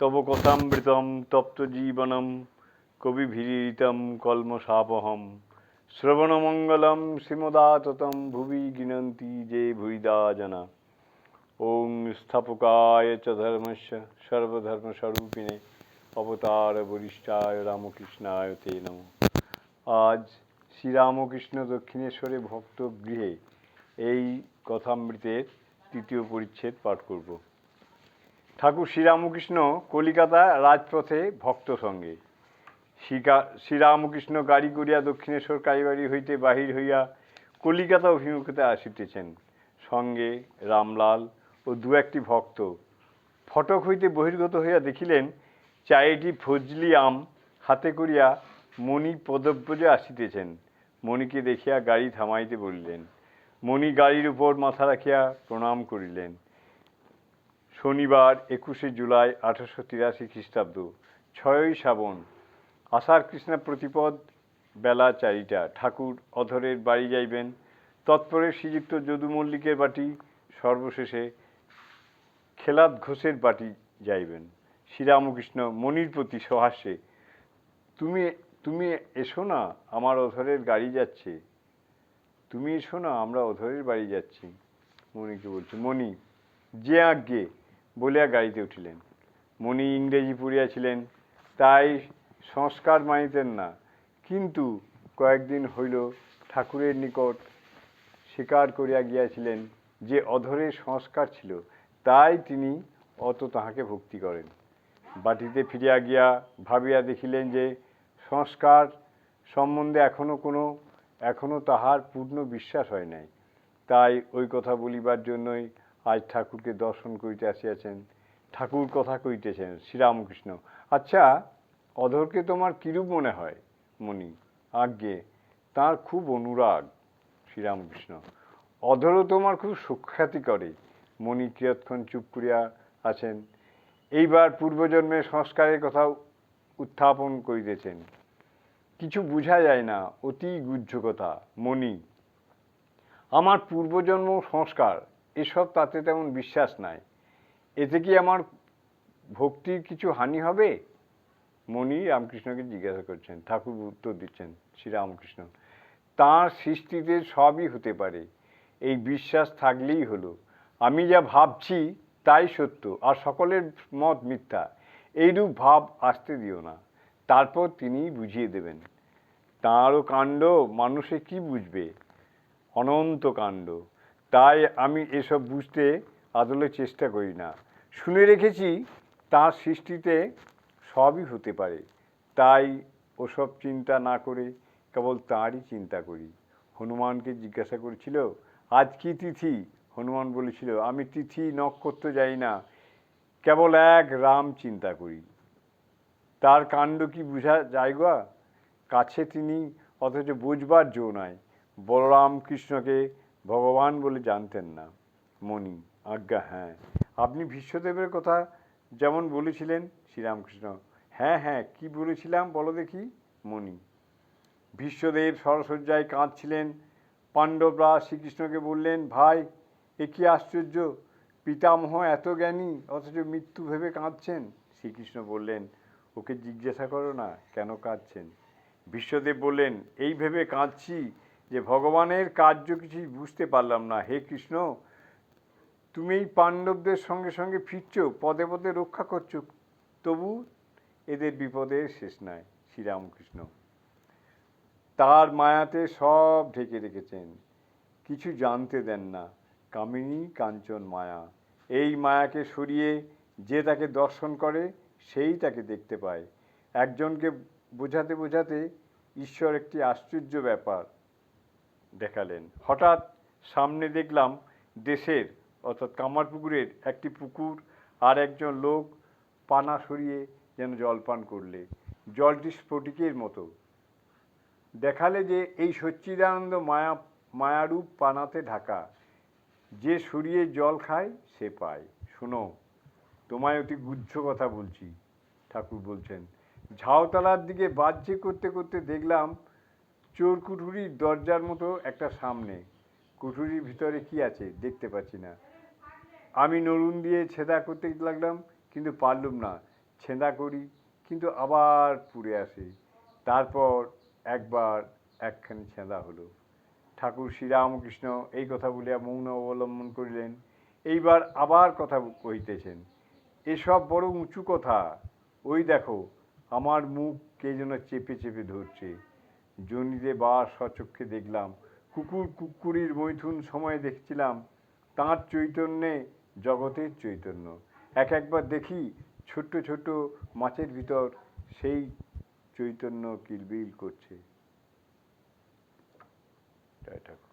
তব কথামৃতম তপ্ত জীবনম কবিভিরিতম কলমশাপহম। শ্রবণমঙ্গলম শ্রীমদাততম ভুবি গৃণন্তি যে ভুইদা জনা। ওং স্থাপকায় চ ধর্মস্য সর্বধর্মস্বরূপিণে অবতার বরিষ্ঠায় রামকৃষ্ণায় তে নম। আজ শ্রীরামকৃষ্ণ দক্ষিণেশ্বরে ভক্ত গৃহে এই কথামৃতের তৃতীয় পরিচ্ছেদ পাঠ করব। ঠাকুর শ্রীরামকৃষ্ণ কলিকাতা রাজপথে ভক্ত সঙ্গে। শ্রীরামকৃষ্ণ গাড়ি করিয়া দক্ষিণেশ্বর কালীবাড়ি হইতে বাহির হইয়া কলিকাতা অভিমুখে আসিতেছেন। সঙ্গে রামলাল ও দু একটি ভক্ত। ফটক হইতে বহির্গত হইয়া দেখিলেন, চায়েটি ফজলি আম হাতে করিয়া মণি পদব্রজে আসিতেছেন। মণিকে দেখিয়া গাড়ি থামাইতে বলিলেন। মণি গাড়ির উপর মাথা রাখিয়া প্রণাম করিলেন। শনিবার একুশে জুলাই আঠারোশো তিরাশি খ্রিস্টাব্দ। ছয়ই শ্রাবণ, আষাঢ় কৃষ্ণা প্রতিপদ, বেলা চারিটা। ঠাকুর অধরের বাড়ি যাইবেন। তৎপরে শ্রীযুক্ত যদু মল্লিকের বাটি, সর্বশেষে খেলাদ ঘোষের বাটি যাইবেন। শ্রীরামকৃষ্ণ মনির প্রতি সহাস্যে, তুমি তুমি এসো না, আমার অধরের গাড়ি যাচ্ছে। তুমি এসো না, আমরা অধরের বাড়ি যাচ্ছি। মণিকে বলছে, মণি, যে আজ্ঞে বলিয়া গাড়িতে উঠিলেন। মণি ইংরেজি পড়িয়াছিলেন, তাই সংস্কার মানিতেন না। কিন্তু কয়েকদিন হইল, ঠাকুরের নিকট স্বীকার করিয়া গিয়াছিলেন যে অধরের সংস্কার ছিল, তাই তিনি অত তাহাকে ভক্তি করেন। বাটিতে ফিরিয়া গিয়া ভাবিয়া দেখিলেন যে সংস্কার সম্বন্ধে এখনও কোনো, এখনও তাহার পূর্ণ বিশ্বাস হয় নাই। তাই ওই কথা বলিবার জন্যই আজ ঠাকুরকে দর্শন করিতে আসিয়াছেন, ঠাকুর কথা কইতেছেন শ্রীরামকৃষ্ণ আচ্ছা অধরকে তোমার কিরূপ মনে হয়? মণি, আজ্ঞে, তার খুব অনুরাগ। শ্রীরামকৃষ্ণ, অধরও তোমার খুব সুখ্যাতি করে। মণি, কিয়ৎক্ষণ চুপ করিয়া আছেন? এইবার পূর্বজন্মের সংস্কারের কথা উত্থাপন করিতেছেন। কিছু বোঝা যায় না, অতি গুহ্য কথা। মণি, আমার পূর্বজন্ম সংস্কার এসব তাতে তেমন বিশ্বাস নাই। এতে কি আমার ভক্তির কিছু হানি হবে? মণি রামকৃষ্ণকে জিজ্ঞাসা করছেন, ঠাকুর উত্তর দিচ্ছেন শ্রীরামকৃষ্ণ, তাঁর সৃষ্টিতে সবই হতে পারে, এই বিশ্বাস থাকলেই হলো। আমি যা ভাবছি তাই সত্য, আর সকলের মত মিথ্যা, এইরূপ ভাব আসতে দিও না। তারপর তিনি বুঝিয়ে দেবেন, তাঁরও কাণ্ড মানুষে কি বুঝবে? অনন্ত কাণ্ড। তাই আমি এসব বুঝতে আদলে চেষ্টা করি না। শুনে রেখেছি, তার সৃষ্টিতে সবই হতে পারে। তাই ওসব চিন্তা না করে কেবল তাঁরই চিন্তা করি। হনুমানকে জিজ্ঞাসা করেছিল, আজ কি তিথি? হনুমান বলেছিল, আমি তিথি নক্ষত্র যাই না, কেবল এক রাম চিন্তা করি। তার কাণ্ড কি বোঝা যায় গা? কাছে তিনি অথচ বুঝবার জো নাই। বলরাম কৃষ্ণকে ভগবান বলে জানতেন না। মণি, আজ্ঞা হ্যাঁ। আপনি বিশ্বদেবের কথা যেমন বলেছিলেন, শ্রীরামকৃষ্ণ। হ্যাঁ হ্যাঁ কি বলেছিলাম বলো দেখি? মণি বিশ্বদেব সরসজ্জায় কাঁদছিলেন। পাণ্ডবরা শ্রীকৃষ্ণকে বললেন, ভাই, এ কি আশ্চর্য? পিতামহ এত জ্ঞানী, অথচ মৃত্যু ভেবে কাঁদছেন? শ্রীকৃষ্ণ বললেন, ওকে জিজ্ঞাসা করো না, কেন কাঁদছেন? বিশ্বদেব বললেন, এই ভেবে কাঁদছি যে ভগবানের কার্য কিছুই বুঝতে পারলাম না। হে কৃষ্ণ, তুমি এই পাণ্ডবদের সঙ্গে সঙ্গে ফিরছো, পদে পদে রক্ষা করছ, তবু এদের বিপদের শেষ নাই, শ্রীরামকৃষ্ণ। তার মায়াতে সব ঢেকে রেখেছেন, কিছু জানতে দেন না, কামিনী কাঞ্চন মায়া। এই মায়াকে সরিয়ে যে তাকে দর্শন করে, সেই তাকে দেখতে পায়। একজনকে বোঝাতে বোঝাতে ঈশ্বর একটি আশ্চর্য ব্যাপার দেখালেন। হঠাৎ সামনে দেখলাম দেশের, অর্থাৎ কামারপুকুরের একটি পুকুর আর একজন লোক পানা সরিয়ে যেন জল পান করলে। জলটি স্ফটিকের মতো। দেখালে যে এই সচ্চিদানন্দ মায়া, মায়ারূপ পানাতে ঢাকা। যে সরিয়ে জল খায়, সে পায়। শোনো, তোমায় অতি গুচ্ছ কথা বলছি, ঠাকুর বলছেন। ঝাউতলার দিকে বাহ্যে করতে করতে দেখলাম চোর কুঠুরির দরজার মতো একটা সামনে। কুঠুরির ভিতরে কি আছে দেখতে পাচ্ছি না। আমি নরুন দিয়ে ছেদা করতে লাগলাম, কিন্তু পারলুম না। ছেঁদা করি, কিন্তু আবার পুড়ে আসি। তারপর একবার একখানি ছেঁদা হলো। ঠাকুর শ্রীরামকৃষ্ণ এই কথা বলিয়া মৌন অবলম্বন করিলেন। এইবার আবার কথা কহিতেছেন, এসব বড় উঁচু কথা। ওই দেখো, আমার মুখ কে যেন চেপে চেপে ধরছে। জনিতে বা সচক্ষে দেখলাম। কুকুর কুকুরির মৈথুন সময় দেখছিলাম। তাঁর চৈতন্যে, জগতের চৈতন্য। এক একবার দেখি ছোট্ট ছোট্ট মাছের ভিতর সেই চৈতন্য কিলবিল করছে। ঠাকুর।